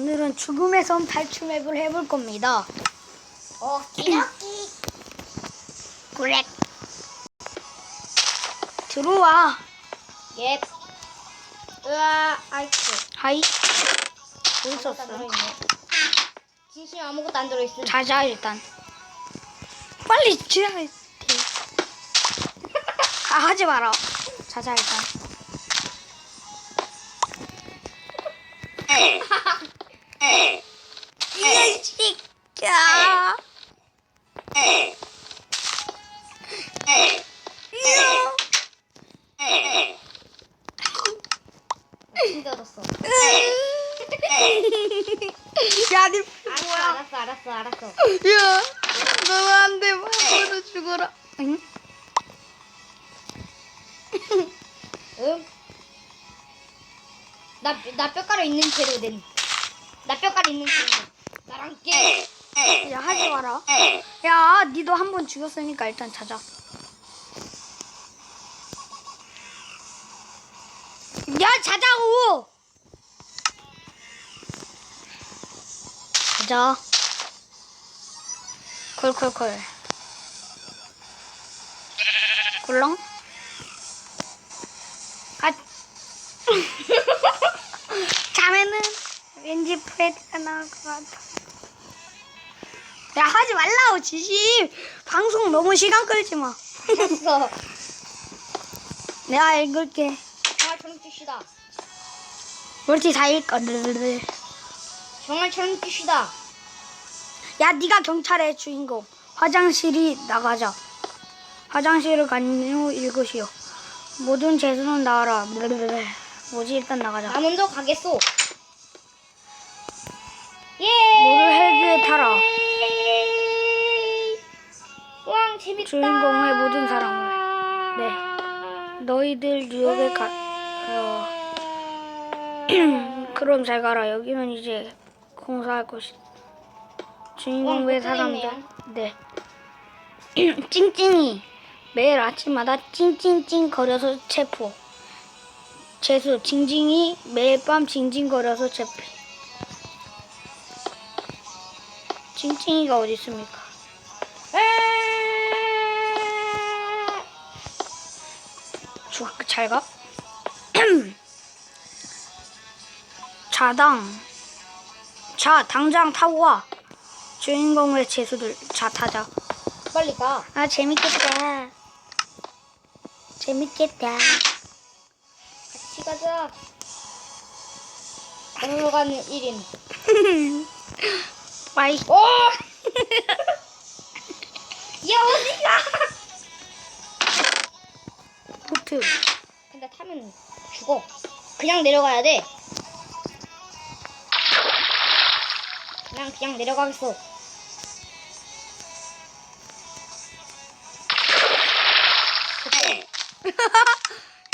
오늘은 죽음의 섬 탈출 맵을 해볼 겁니다. 어, 기럭기. 그래. 들어와. 예. 으아, 아이쿠. 하이. 들어있네. 진심 아무것도 안 들어있음. 자자 일단. 빨리 지나야 돼. 아 하지 마라. 자자 일단. 야, 니 알았어, 알았어, 알았어, 알았어. 야, 돼. 바보로 죽어라. 응? 응? 나, 나 뼈가루 있는 채로 된. 나 뼈가루 있는 채로 된. 나랑 깨. 야, 하지 마라. 야, 니도 한 번 죽였으니까 일단 자자. 야, 자자고! 자자. 콜콜콜. 꿀렁? 아. 자매는 왠지 프레드가 나올 것 같아. 야 하지 말라고 지시 방송 너무 시간 끌지 마 알았어. 내가 읽을게 저런 뜻이다. 멀티 다 르르르. 정말 저런 뜻이다. 야 네가 경찰의 주인공 화장실이 나가자 화장실을 간후 읽으시오 모든 재수는 나와라 르르르. 뭐지 일단 나가자 나 먼저 가겠소. 예. 모두 헬기에 타라 왕 재밌다. 주인공의 모든 사랑을. 네. 너희들 뉴욕에 가 어. 그럼 잘 가라 여기는 이제 공사할 곳이 주인공의 와, 사람들. 네. 찡찡이. 매일 아침마다 찡찡찡 거려서 체포. 재수 징징이 매일 밤 징징거려서 체포. 찡찡이가 어디 있습니까? 중학교 잘 가? 자당 자 당장 타고 와 주인공의 재수들 자 타자 빨리 가. 아 재밌겠다 재밌겠다 같이 가자. 넘어가는 1인. 빠이 오! 야 어디가? 보트 근데 타면 죽어. 그냥 내려가야 돼. 그냥 그냥 내려가겠어.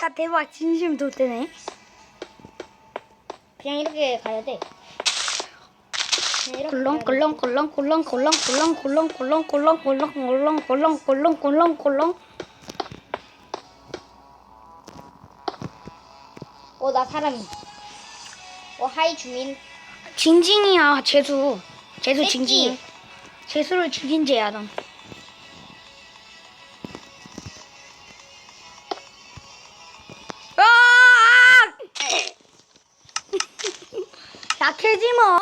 야 대박 진심 돋대네 그냥 이렇게 가야 돼. 꿀렁. 꿀렁 꿀렁 꿀렁 꿀렁 꿀렁 꿀렁 꿀렁 꿀렁 꿀렁 꿀렁 꿀렁 꿀렁 꿀렁 꿀렁 어, 나 사람이. 어, 하이 주민. 징징이야 재수 재수 새끼. 징징이 재수를 죽인 죄야 넌 으악! 약해지 뭐